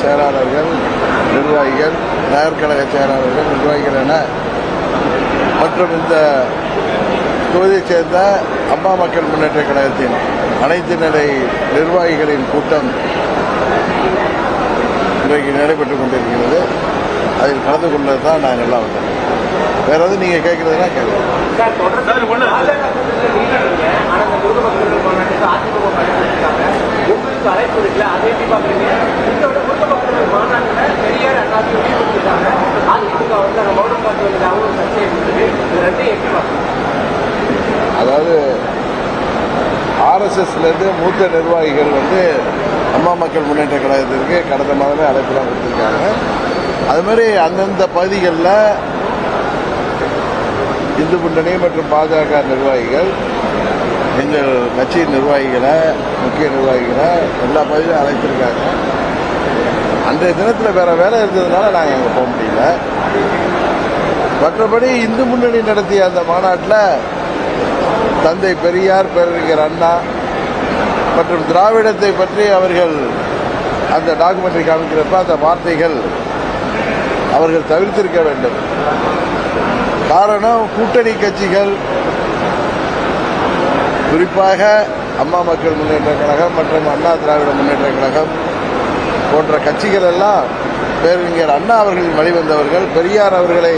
செயலாளர்கள் நிர்வாகிகள் நகர்கழக செயலாளர்கள் நிர்வாகிகள் என. மற்றும் இந்த தொகுதியைச் சேர்ந்த அம்மா மக்கள் முன்னேற்ற கழகத்தின் அனைத்து நிலை நிர்வாகிகளின் கூட்டம் இன்றைக்கு நடைபெற்றுக் கொண்டிருக்கிறது. அதில் கலந்து கொண்டது தான் நாங்கள் எல்லாம் வந்தோம் வேற எதுவும் நீங்கள் கேட்குறதுனா கேட்கலாம் சார் அழைப்பு இருக்குல்ல அதை எப்படி பாக்குறீங்க உங்களோட முருக பக்தர்கள் மாநாட்டுல பெரியார் அண்ணாச்சி வெளிப்படுத்திட்டாங்க அதிமுக வந்து அந்த மௌனம் காத்து வந்து அவங்களும் சர்ச்சை கொடுத்துருக்கு இது ரெண்டையும் எப்படி பார்க்குறீங்க அதாவது ஆர்எஸ்எஸ்லேருந்து மூத்த நிர்வாகிகள் வந்து அம்மா மக்கள் முன்னேற்ற கழகத்திற்கு கடந்த மாதமே அழைப்புலாம் கொடுத்துருக்காங்க. அது மாதிரி அந்தந்த பகுதிகளில் இந்து முன்னணி மற்றும் பாஜக நிர்வாகிகள் எங்கள் கட்சியின் நிர்வாகிகளை முக்கிய நிர்வாகிகளை எல்லா பகுதியிலும் அழைத்திருக்காங்க. அன்றைய தினத்தில் வேற வேலை இருந்ததுனால நாங்கள் அங்கே போக முடியல. மற்றபடி இந்து முன்னணி நடத்திய அந்த மாநாட்டில் தந்தை பெரியார் பேரறிஞர் அண்ணா மற்றும் திராவிடத்தை பற்றி அவர்கள் அந்த டாக்குமெண்ட்ரி காமிக்கிறப்ப அந்த வார்த்தைகள் அவர்கள் தவிர்த்திருக்க வேண்டும். காரணம் கூட்டணி கட்சிகள் குறிப்பாக அம்மா மக்கள் முன்னேற்ற கழகம் மற்றும் அண்ணா திராவிட முன்னேற்ற கழகம் போன்ற கட்சிகள் எல்லாம் பேரறிஞர் அண்ணா அவர்களின் வழிவந்தவர்கள் பெரியார் அவர்களை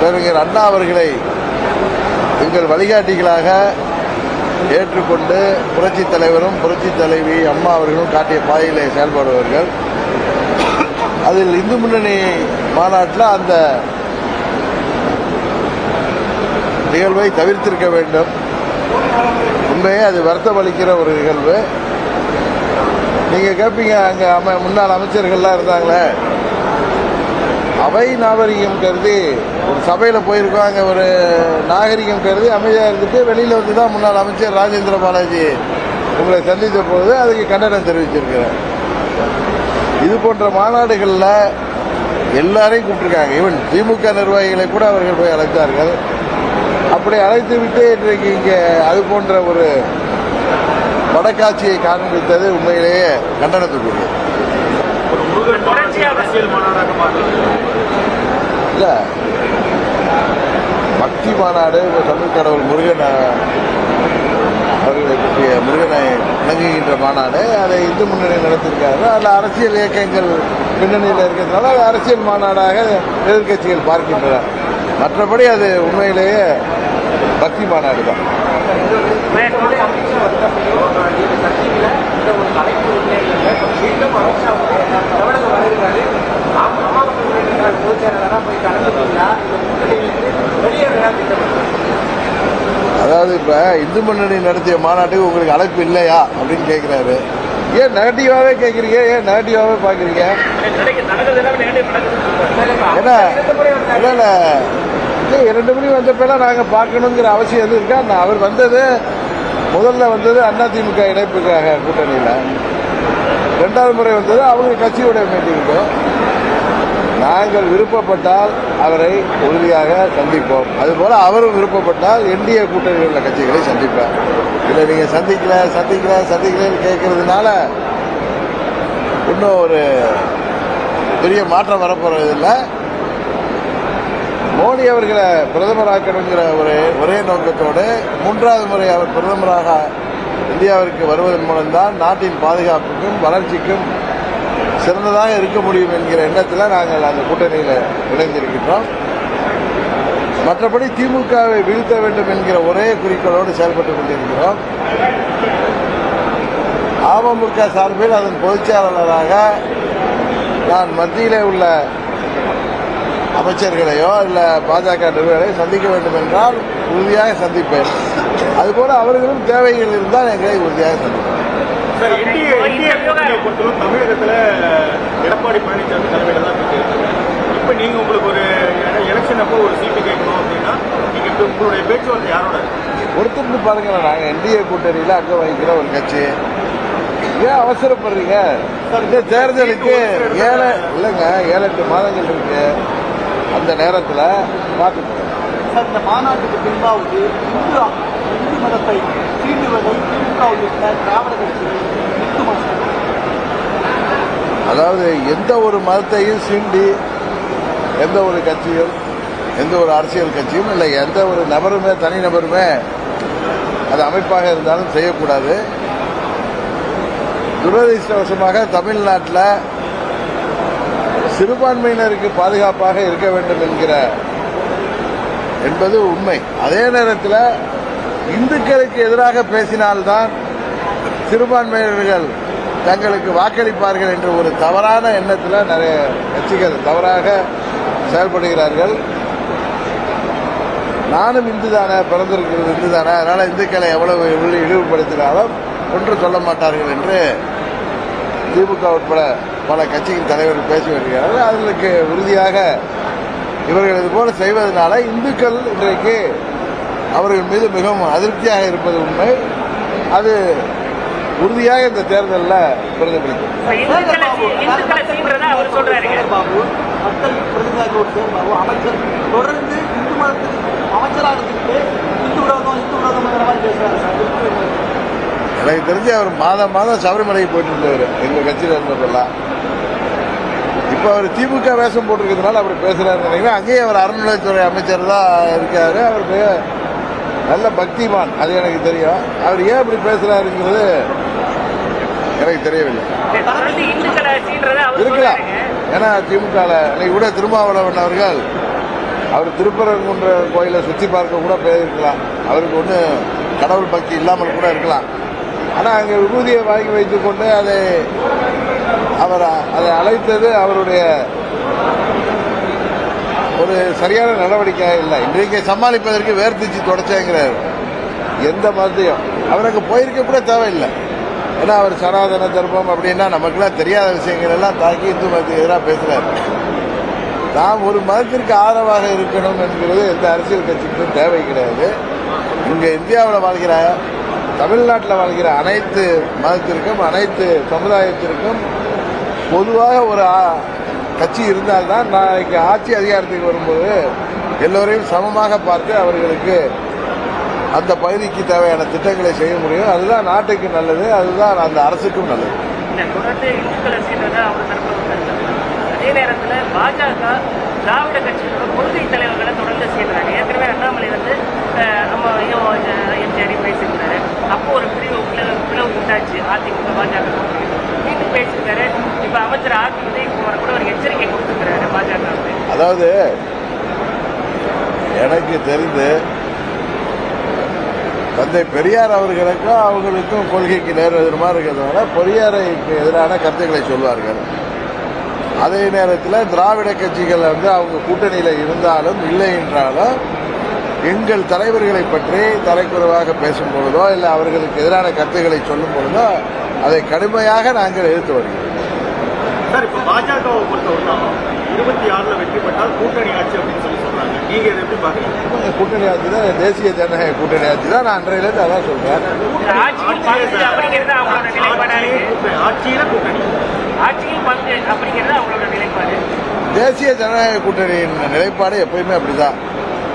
பேரறிஞர் அண்ணா அவர்களை எங்கள் வழிகாட்டிகளாக ஏற்றுக்கொண்டு புரட்சி தலைவரும் புரட்சி தலைவி அம்மா அவர்களும் காட்டிய பாதையிலே செயல்படுபவர்கள். அதில் இந்து முன்னணி மாநாட்டில் அந்த நிகழ்வை தவிர்த்திருக்க வேண்டும். உண்மையே அது வருத்தம் அளிக்கிற ஒரு நிகழ்வு. நீங்கள் கேட்பீங்க அங்கே அம முன்னாள் அமைச்சர்கள்லாம் இருந்தாங்களே. அவை நாகரிகம் கருதி ஒரு சபையில் போயிருக்கோம் அங்கே ஒரு நாகரிகம் கருதி அமைதியாக இருந்துட்டு வெளியில் வந்து தான் முன்னாள் அமைச்சர் ராஜேந்திர பாலாஜி உங்களை சந்தித்த போது அதுக்கு கண்டனம் தெரிவிச்சிருக்கிறேன் இது போன்ற மாநாடுகளில் எல்லாரையும் கூப்பிட்டுருக்காங்க. ஈவன் திமுக நிர்வாகிகளை கூட அவர்கள் போய் அழைத்தார்கள். அப்படி அழைத்து விட்டு இன்றைக்கு இங்கே அது போன்ற ஒரு படக்காட்சியை காண்பித்தது உண்மையிலேயே கண்டனத்துக்குரியது அரசியல் பக்தி மாநாடு தமிழ் கடவுள் முருகன் அவர்களை பற்றிய முருகனை விளங்குகின்ற மாநாடு அதை இந்து முன்னணி நடத்திருக்காரு அதில் அரசியல் இயக்கங்கள் பின்னணியில் இருக்கிறதுனால அது அரசியல் மாநாடாக எதிர்க்கட்சிகள் பார்க்கின்றன. மற்றபடி அது உண்மையிலேயே பக்தி மாநாடு தான். அதாவது இப்போ இந்து முன்னணி நடத்திய மாநாட்டுக்கு உங்களுக்கு அழைப்பு இல்லையா அப்படின்னு கேட்குறாரு ஏன் நெகட்டிவாகவே கேட்குறீங்க ஏன் நெகட்டிவாகவே பார்க்குறீங்க ஏன்னா இல்லை. இல்லை இரண்டு மணி வந்தப்பெல்லாம் நாங்கள் பார்க்கணுங்கிற அவசியம் எதுவும் இருக்கா? நான் அவர் வந்தது முதல்ல வந்தது அதிமுக இணைப்புக்காக கூட்டணியில். ரெண்டாவது முறை வந்தது அவங்க கட்சியுடைய மீட்டிங்கு நாங்கள் விருப்பப்பட்டால் அவரை உறுதியாக சந்திப்போம். அதுபோல் அவரும் விருப்பப்பட்டால் என்டிஏ கூட்டணியில் உள்ள கட்சிகளை சந்திப்பார். இல்லை நீங்கள் சந்திக்கல சந்திக்கல சந்திக்கலன்னு கேட்கறதுனால இன்னும் ஒரு பெரிய மாற்றம் வரப்போகிறது இல்லை மோடி அவர்களை பிரதமராக்கணுங்கிற ஒரு ஒரே நோக்கத்தோடு மூன்றாவது முறை அவர் பிரதமராக இந்தியாவிற்கு வருவதன் மூலம்தான் நாட்டின் பாதுகாப்புக்கும் வளர்ச்சிக்கும் சிறந்ததாக இருக்க முடியும் என்கிற எண்ணத்தில் நாங்கள் அந்த கூட்டணியில் இணைந்திருக்கின்றோம். மற்றபடி திமுகவை வீழ்த்த வேண்டும் என்கிற ஒரே குறிக்கோளோடு செயல்பட்டுக் கொண்டிருக்கிறோம். அமமுக சார்பில் அதன் பொதுச்செயலாளராக நான் மத்தியிலே உள்ள அமைச்சர்களையோ இல்லை பாஜக நிறுவனங்களையோ சந்திக்க வேண்டும் என்றால் உறுதியாக சந்திப்பேன். அதுபோல அவர்களும் தேவைகள் இருந்தால் எங்களை உறுதியாக சந்திப்பேன். தமிழகத்துல எடப்பாடி பழனிசாமி தலைமையில தான் இப்போ நீங்க உங்களுக்கு ஒரு எலெக்ஷன் அப்போ ஒரு சீட்டு கேட்கணும் அப்படின்னா நீங்க இப்ப உங்களுடைய பேச்சுவார்த்தை யாரோட பொறுத்திருந்து பாருங்களேன் நாங்கள் என்டிஏ கூட்டணியில் அங்க வகிக்கிற ஒரு கட்சி. ஏன் அவசரப்படுறீங்க? தேர்தலுக்கு ஏழு இல்லைங்க ஏழு எட்டு மாதங்கள் இருக்கு. அந்த நேரத்தில் பார்த்து சார் இந்த மாநாட்டுக்கு பின்பாவது இந்து இந்து மதத்தை தீண்டுவதை திமுக உள்ளிட்ட திராவிட கட்சிகள் நிற்குமா சார்? அதாவது எந்த ஒரு மதத்தையும் சீண்டி எந்த ஒரு கட்சியும் எந்த ஒரு அரசியல் கட்சியும் இல்லை. எந்த ஒரு நபருமே தனிநபருமே அது அமைப்பாக இருந்தாலும் செய்யக்கூடாது. துரதிருஷ்டவசமாக தமிழ்நாட்டில் சிறுபான்மையினருக்கு பாதுகாப்பாக இருக்க வேண்டும் என்கிற என்பது உண்மை. அதே நேரத்தில் இந்துக்களுக்கு எதிராக பேசினால்தான் சிறுபான்மையினர்கள் தங்களுக்கு வாக்களிப்பார்கள் என்ற ஒரு தவறான எண்ணத்தில் நிறைய கட்சிகள் தவறாக செயல்படுகிறார்கள். நானும் இந்து தானே பிறந்திருக்கிறது இந்து தானே அதனால் இந்துக்களை எவ்வளவு இழிவுபடுத்தினாலும் ஒன்று சொல்ல மாட்டார்கள் என்று திமுக உட்பட பல கட்சியின் தலைவர்கள் பேசி வருகிறார்கள். அதற்கு உறுதியாக இவர்கள் இது போல செய்வதனால இந்துக்கள் இன்றைக்கு அவர்கள் மீது மிகவும் அதிருப்தியாக இருப்பது உண்மை. அது உறுதியாக இந்த தேர்தலில் பிரதிபலிக்கும். அமைச்சர் தொடர்ந்து இந்து மதத்துக்கு அமைச்சராக இருந்துட்டு இந்து விரோதம் இந்து விரோதம்ங்கிற மாதிரி பேசுறாரு சார். இதுக்கு எனக்கு தெரிஞ்சு அவர் மாதம் மாதம் சபரிமலைக்கு போயிட்டு இருந்தவர் எங்கள் கட்சியில் இருந்ததெல்லாம் இப்போ அவர் திமுக வேஷம் போட்டிருக்கிறதுனால அப்படி பேசுறாரு நினைக்கிறேன். அங்கேயே அவர் அறநிலையத்துறை அமைச்சர் தான் இருக்காரு. அவர் மிக நல்ல பக்திமான். அது எனக்கு தெரியும். அவர் ஏன் அப்படி பேசுறாருங்கிறது எனக்கு தெரியவில்லை. இருக்கலாம். ஏன்னா திமுகவில் இன்னைக்கு கூட திருமாவளவன் அவர்கள் அவர் திருப்பரங்குன்ற கோயிலை சுற்றி பார்க்க கூட போயிருக்கலாம். அவருக்கு ஒன்று கடவுள் பக்தி இல்லாமல் கூட இருக்கலாம். ஆனால் அங்கே விபூதியை வாங்கி வைத்துக்கொண்டு அதை அவர் அதை அழைத்தது அவருடைய ஒரு சரியான நடவடிக்கை இல்லை. இன்றைக்கு சமாளிப்பதற்கு வேர்த்திச்சு தொடச்சேங்கிறார். எந்த மாதிரியும். அவருக்கு போயிருக்க கூட தேவையில்லை. ஏன்னா அவர் சனாதன தர்மம் அப்படின்னா நமக்கெல்லாம் தெரியாத விஷயங்கள் எல்லாம் தாக்கி இந்து மதத்துக்கு எதிராக பேசுகிறார் நாம் ஒரு மதத்திற்கு ஆதரவாக இருக்கணும் என்கிறது எந்த அரசியல் கட்சிக்கும் தேவை கிடையாது. இங்கே இந்தியாவில் வாழ்கிற தமிழ்நாட்டில் வாழ்கிற அனைத்து மதத்திற்கும் அனைத்து சமுதாயத்திற்கும் பொதுவாக ஒரு கட்சி இருந்தால்தான் இங்கே ஆட்சி அதிகாரத்துக்கு வரும்போது எல்லோரையும் சமமாக பார்த்து அவர்களுக்கு அந்த பகுதிக்கு தேவையான திட்டங்களை செய்ய முடியும் அதுதான் நாட்டுக்கு நல்லது அதுதான் அந்த அரசுக்கும் நல்லது தொடர்ந்து இந்துக்களை அவர் அதே நேரத்துல பாஜக திராவிட கட்சிகளோட கொள்கை தலைவர்களை தொடர்ந்து சேர்றாங்க ஏற்கனவே அண்ணாமலை வந்து அஹ், நம்ம எம்ஜிஆர் பேசியிருந்தாரு அப்போ ஒரு பிரிவு பிளவு உண்டாச்சு அதிமுக பாஜக மீண்டும் பேசியிருக்காரு. இப்ப அமைச்சர் ஆர் உதயகுமார் கூட ஒரு எச்சரிக்கை கொடுத்திருக்கிறாரு பாஜக அதாவது எனக்கு தெரிந்து தந்தை பெரியார் அவர்களுக்கும் அவங்களுக்கும் கொள்கைக்கு நேர் எதிரமாக இருக்கிறதுனால பெரியாரைக்கு எதிரான கருத்துக்களை சொல்வார்கள். அதே நேரத்தில் திராவிட கட்சிகள் வந்து அவங்க கூட்டணியில் இருந்தாலும் இல்லை என்றாலும் எங்கள் தலைவர்களை பற்றி தலைக்குறைவாக பேசும் பொழுதோ இல்லை அவர்களுக்கு எதிரான கருத்துக்களை சொல்லும் பொழுதோ அதை கடுமையாக நாங்கள் எதிர்த்து வருகிறோம். சார் இப்போ பாஜகவை பொறுத்தவரைக்கும் இருபத்தி ஆறுல வெற்றி பெற்றால் கூட்டணி ஆட்சி அப்படின்னு சொல்லி சொல்றாங்க. நீங்க இதை எப்படி கூட்டணி ஆட்சி தான் தேசிய ஜனநாயக கூட்டணி ஆட்சி தான். நான் அன்றையிலேருந்து அதான் சொல்றேன். ஆட்சியில் கூட்டணி. ஆட்சியில் பங்கு அப்படிங்கிறது அவங்களோட நிலைப்பாடு. தேசிய ஜனநாயக கூட்டணியின் நிலைப்பாடு எப்பயுமே அப்படிதான்.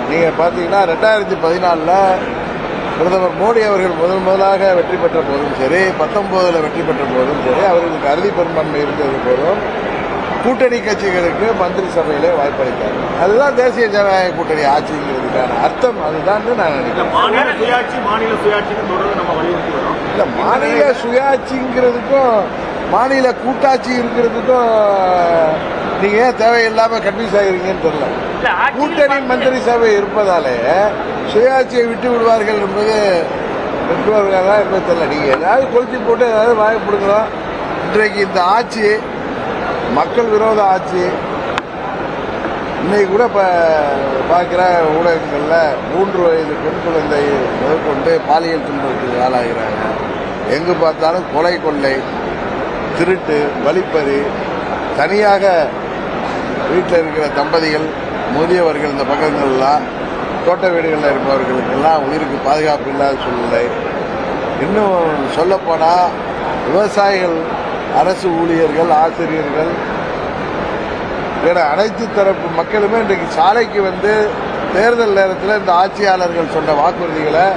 நீங்க பாத்தீங்கன்னா ரெண்டாயிரத்தி பதினாலில் பிரதமர் மோடி அவர்கள் முதல் முதலாக வெற்றி பெற்ற போதும் சரி பத்தொன்பதுல வெற்றி பெற்ற போதும் சரி அவர்களுக்கு அறுதி பெரும்பான்மை இருந்தது போதும். கூட்டணி கட்சிகளுக்கு மந்திரி சபையிலே வாய்ப்பளித்தார் அதுதான் தேசிய ஜனநாயக கூட்டணி ஆட்சிங்கிறதுக்கான அர்த்தம். அதுதான் நான் நினைக்கிறேன். மாநில சுயாட்சி மாநில சுயாட்சின்னு தொடர்ந்து நம்ம வலியுறுத்தி வரோம். இல்ல மாநில சுயாட்சிங்கிறதுக்கும் மாநில கூட்டாட்சி இருக்கிறதுக்கும் நீங்க ஏன் தேவையில்லாம கன்ஃபியூஸ் ஆகிறீங்கன்னு தெரியல. கூட்டணி மந்திரி சபை இருப்பதாலே சுயாட்சியை விட்டு விடுவார்கள் என்பது விட்டுவார்களா என்பது தெரியல. நீங்கள் ஏதாவது கொளுத்தி போட்டு ஏதாவது வாய்ப்பிடுங்களோம் இன்றைக்கு இந்த ஆட்சி மக்கள் விரோத ஆட்சி இன்னைக்கு கூட இப்போ பார்க்குற ஊடகங்களில் மூன்று வயது பெண் குழந்தை முதற்கொண்டு பாலியல் துன்பத்துக்கு ஆளாகிறாங்க. எங்கு பார்த்தாலும் கொலை கொள்ளை திருட்டு வழிப்பறி. தனியாக வீட்டில் இருக்கிற தம்பதிகள் முதியவர்கள் இந்த பக்கங்கள்லாம் தோட்ட வீடுகளில் இருப்பவர்களுக்கெல்லாம் உயிருக்கு பாதுகாப்பு இல்லாத சூழ்நிலை. இன்னும் சொல்லப்போனால் விவசாயிகள் அரசு ஊழியர்கள் ஆசிரியர்கள் என அனைத்து தரப்பு மக்களுமே இன்றைக்கு சாலைக்கு வந்து தேர்தல் நேரத்தில் இந்த ஆட்சியாளர்கள் சொன்ன வாக்குறுதிகளை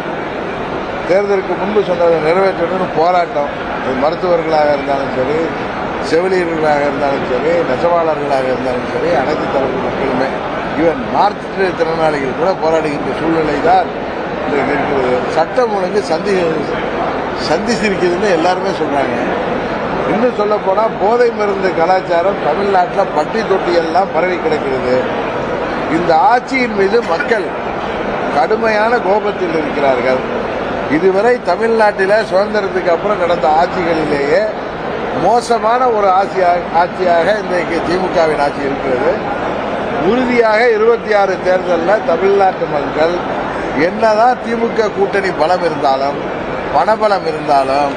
தேர்தலுக்கு முன்பு சொன்னதை நிறைவேற்றணும்னு போராட்டம். அது மருத்துவர்களாக இருந்தாலும் சரி செவிலியர்களாக இருந்தாலும் சரி நெசவாளர்களாக இருந்தாலும் சரி அனைத்து தரப்பு மக்களுமே. ஈவன் மாற்றுத்திறனாளிகள் கூட போராடுகின்ற சூழ்நிலை தான் இன்றைக்கு இருக்கிறது சட்டம் ஒழுங்கு சந்தி சந்திச்சிருக்குதுன்னு எல்லாருமே சொல்கிறாங்க இன்னும் சொல்லப்போனால் போதை மருந்து கலாச்சாரம் தமிழ்நாட்டில் பட்டி தொட்டி எல்லாம் பரவி கிடக்கிறது. இந்த ஆட்சியின் மீது மக்கள் கடுமையான கோபத்தில் இருக்கிறார்கள். இதுவரை தமிழ்நாட்டில் சுதந்திரத்துக்கு அப்புறம் நடந்த ஆட்சிகளிலேயே மோசமான ஒரு ஆட்சியாக ஆட்சியாக இன்றைக்கு திமுகவின் ஆட்சி இருக்கிறது. உறுதியாக இருபத்தி ஆறு தேர்தலில் தமிழ்நாட்டு மக்கள் என்னதான் திமுக கூட்டணி பலம் இருந்தாலும் பணபலம் இருந்தாலும்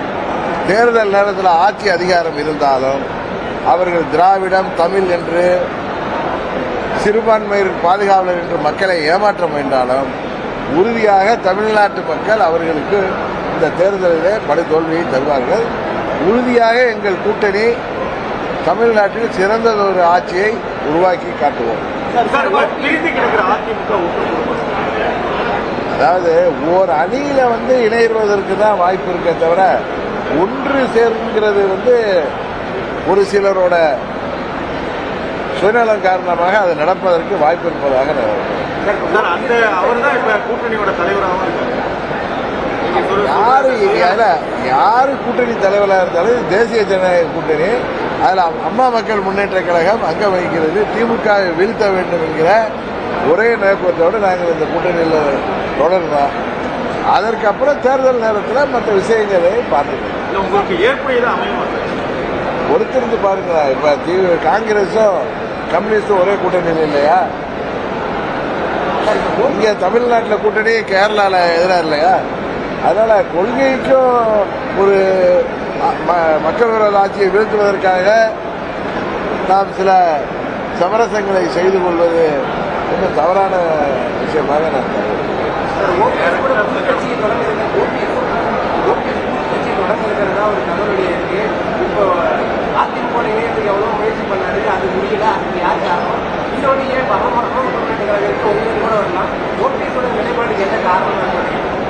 தேர்தல் நேரத்தில் ஆட்சி அதிகாரம் இருந்தாலும் அவர்கள் திராவிடம் தமிழ் என்று சிறுபான்மையர் பாதுகாவலர் என்று மக்களை ஏமாற்ற முயன்றாலும் உறுதியாக தமிழ்நாட்டு மக்கள் அவர்களுக்கு இந்த தேர்தலிலே படுதோல்வியை தருவார்கள். உறுதியாக எங்கள் கூட்டணி தமிழ்நாட்டில் சிறந்ததொரு ஆட்சியை உருவாக்கி காட்டுவோம். அதாவது ஒரு அணியில வந்து இணைவதற்கு தான் வாய்ப்பு இருக்கே தவிர ஒன்று சேர்ங்கிறது வந்து ஒரு சிலரோட சுயநலம் காரணமாக அது நடப்பதற்கு வாய்ப்பு இருப்பதாக அவர் தான் யாரு யாரு கூட்டணி தலைவராக இருந்தாலும் தேசிய ஜனநாயக கூட்டணி. அதில் அம்மா மக்கள் முன்னேற்ற கழகம் அங்கம் வகிக்கிறது. திமுக வீழ்த்த வேண்டும் என்கிற ஒரே நோக்கத்தோடு நாங்கள் இந்த கூட்டணியில் தொடர்ந்தோம் அதற்கப்புறம் தேர்தல் நேரத்தில் மற்ற விஷயங்களை பார்த்துக்கணும் இல்ல உங்களுக்கு ஏற்புடையதான் அமையுமா? சார் பொறுத்திருந்து பாருங்க இப்ப தி- காங்கிரஸும் கம்யூனிஸ்டும் ஒரே கூட்டணியில் இல்லையா? இங்க தமிழ்நாட்டில் கூட்டணி கேரளால எதிராக இல்லையா? அதனால கொள்கைக்கும் ஒரு மக்கள் விரோத ஆட்சியை வீழ்த்துவதற்காக நாம் சில சமரசங்களை செய்து கொள்வது இன்னும் தவறான விஷயமாக நான் கருதுகிறேன். ஒரு இப்போ எவ்வளோ பண்ணாரு அது யார் இன்னொன்று ஏன் கூட வரலாம் என்ன காரணம்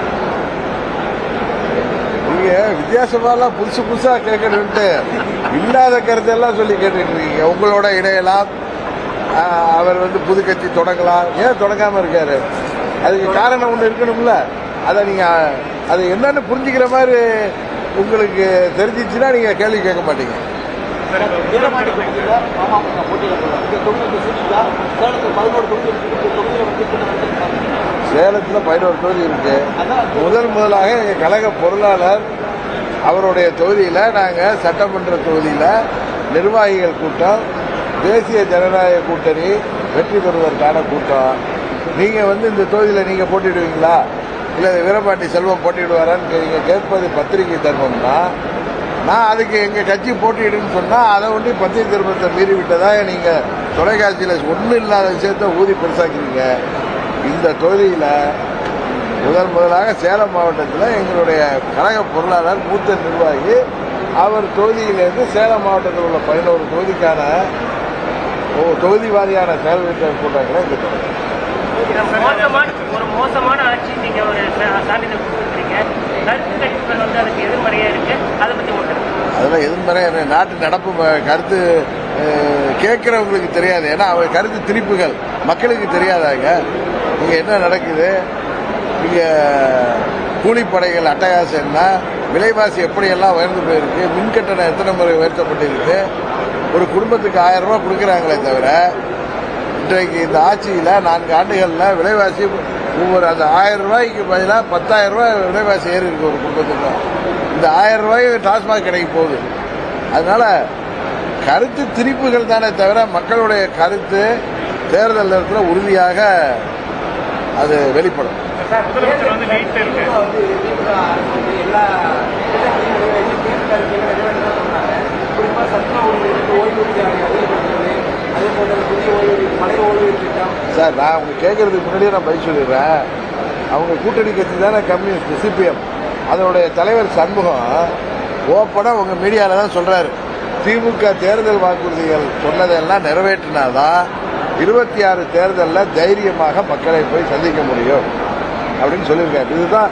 நீங்க வித்தியாசமாலாம் புதுசு புதுசா கேட்கணுன்ட்டு இல்லாத கருத்தெல்லாம் சொல்லி கேட்டுட்டு இருக்கீங்க. உங்களோட இணையலாம் அவர் வந்து புது கட்சி தொடங்கலாம். ஏன் தொடங்காம இருக்காரு? அதுக்கு காரணம் ஒன்று இருக்கணும்ல? அதை நீங்க அதை என்னன்னு புரிஞ்சுக்கிற மாதிரி உங்களுக்கு தெரிஞ்சிச்சுன்னா நீங்க கேள்வி கேட்க மாட்டீங்க. வீரபாண்டி தொகுதியில் அமமுக போட்டியில் இந்த தொகுதியில் சீட்டிக்கா சேலத்தில் பதினோரு தொகுதி இருக்குது தொகுதியில் வந்து திட்டம் நடத்திருக்காங்க சேலத்துல பதினோரு தொகுதி இருக்கு முதல் முதலாக எங்க கழக பொருளாளர் அவருடைய தொகுதியில நாங்க சட்டமன்ற தொகுதியில நிர்வாகிகள் கூட்டம் தேசிய ஜனநாயக கூட்டணி வெற்றி பெறுவதற்கான கூட்டம். நீங்க வந்து இந்த தொகுதியில நீங்க போட்டிடுவீங்களா இல்ல வீரபாண்டி செல்வம் போட்டிடுவாரான்னு நீங்க கேட்பது பத்திரிகை தர்மம்னா நான் அதுக்கு எங்கள் கட்சி போட்டியிடுன்னு சொன்னால் அதை ஒன்றி பத்திய திருமணத்தை மீறி விட்டதாக நீங்கள் தொலைக்காட்சியில் ஒன்றும் இல்லாத விஷயத்த ஊதி பெருசாக்கிறீங்க இந்த தொகுதியில் முதன் முதலாக சேலம் மாவட்டத்தில் எங்களுடைய கழக பொருளாளர் மூத்த நிர்வாகி அவர் தொகுதியிலேருந்து சேலம் மாவட்டத்தில் உள்ள பதினோரு தொகுதிக்கான தொகுதி வாரியான செயல்விட்ட கூட்டங்களை இங்கு ஒரு மோசமான ஆட்சி நீங்கள் ஒரு சான்றிதழ் அதெல்லாம் எதிர்மறையான நாட்டு நடப்பு கருத்து கேட்குறவங்களுக்கு தெரியாது. ஏன்னா அவங்க கருத்து திரிப்புகள் மக்களுக்கு தெரியாதாங்க. இங்கே என்ன நடக்குது? இங்கே கூலிப்படைகள் அட்டகாசம் என்ன? விலைவாசி எப்படியெல்லாம் உயர்ந்து போயிருக்கு? மின்கட்டணம் எத்தனை முறை உயர்த்தப்பட்டிருக்கு? ஒரு குடும்பத்துக்கு ஆயிரம் ரூபா கொடுக்குறாங்களே தவிர இன்றைக்கு இந்த ஆட்சியில் நான்கு ஆண்டுகளில் விலைவாசி ஒவ்வொரு அந்த ஆயிரம் ரூபாய்க்கு பதிலாக பத்தாயிரம் ரூபாய் விலைவாசி ஏறி இருக்கு ஒரு குடும்பத்துக்கு. இந்த ஆயிரம் ரூபாய் டாஸ்மாக் கிடைக்க போகுது. அதனால கருத்து திணிப்புகள் தானே தவிர மக்களுடைய கருத்து தேர்தல் நேரத்தில் உறுதியாக அது வெளிப்படும். எல்லா அதே போல புதிய ஓய்வூதிய பழைய ஓய்வூதிய திட்டம். சார் நான் அவங்க கேட்கறதுக்கு முன்னாடியே நான் பதில் சொல்லிடுறேன். அவங்க கூட்டணி கட்சி தானே கம்யூனிஸ்ட் சிபிஎம். அதனுடைய தலைவர் சண்முகம் ஓப்பனாக உங்கள் மீடியாவில் தான் சொல்கிறாரு திமுக தேர்தல் வாக்குறுதிகள் சொன்னதெல்லாம் நிறைவேற்றினாதான் இருபத்தி ஆறு தேர்தலில் தைரியமாக மக்களை போய் சந்திக்க முடியும் அப்படின்னு சொல்லியிருக்காரு. இதுதான்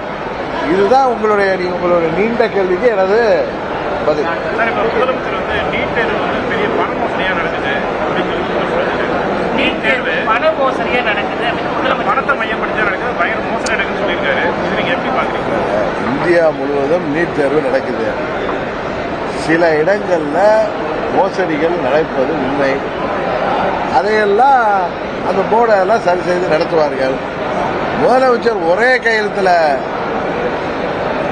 இதுதான் உங்களுடைய உங்களுடைய நீண்ட கேள்விக்கு எனது பதில் சார் இப்ப முதலமைச்சர் வந்து வந்து நீட் தேர்வு வந்து பெரிய பண மோசடியாக நடக்குது அப்படின்னு சொல்லி சொல்லுது நீட் தேர்வு பண மோசடியா நடக்குது அப்படின்னு முதலமைச்சர் பணத்தை மையப்படுத்தி நடக்குது பயங்கர மோசடி நடக்குதுன்னு சொல்லியிருக்காரு. இது நீங்கள் எப்படி பார்க்குறீங்க? இந்தியா முழுவதும் நீட் தேர்வு நடக்குது. சில இடங்களில் மோசடிகள் நடப்பது உண்மை. அதையெல்லாம் அந்த போர்டை எல்லாம் சரி செய்து நடத்துவார்கள். முதலமைச்சர் ஒரே கையெழுத்தில்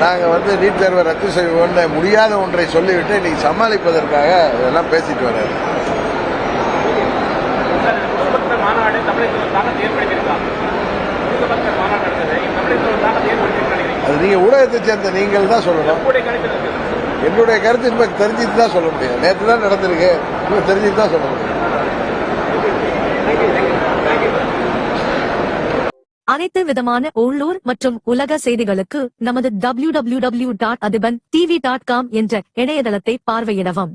நாங்கள் வந்து நீட் தேர்வை ரத்து செய்வோம்னு முடியாத ஒன்றை சொல்லிவிட்டு இன்னைக்கு சமாளிப்பதற்காக இதெல்லாம் பேசிட்டு வர்றாரு குடும்பத்தினர் மாநாடு தமிழகத்தில் ஒரு தாக்கத்தை ஏற்படுத்தியிருக்கா குடும்பத்தினர் மாநாடு நடந்தது தமிழகத்தில் ஒரு தாக்கத்தை ஏற்படுத்தியிருக்கா நினைக்கிறீங்க அது நீங்கள் ஊடகத்தை சேர்ந்த நீங்கள் தான் சொல்லணும். என்னுடைய கருத்து இப்போ தெரிஞ்சுட்டு தான் சொல்ல முடியும். நேற்று தான் நடந்திருக்கு. இப்போ தெரிஞ்சுட்டு தான் சொல்ல முடியும். அனைத்து விதமான உள்ளூர் மற்றும் உலக செய்திகளுக்கு நமது www.adiban tv.com என்ற இணையதளத்தை பார்வையிடவும்.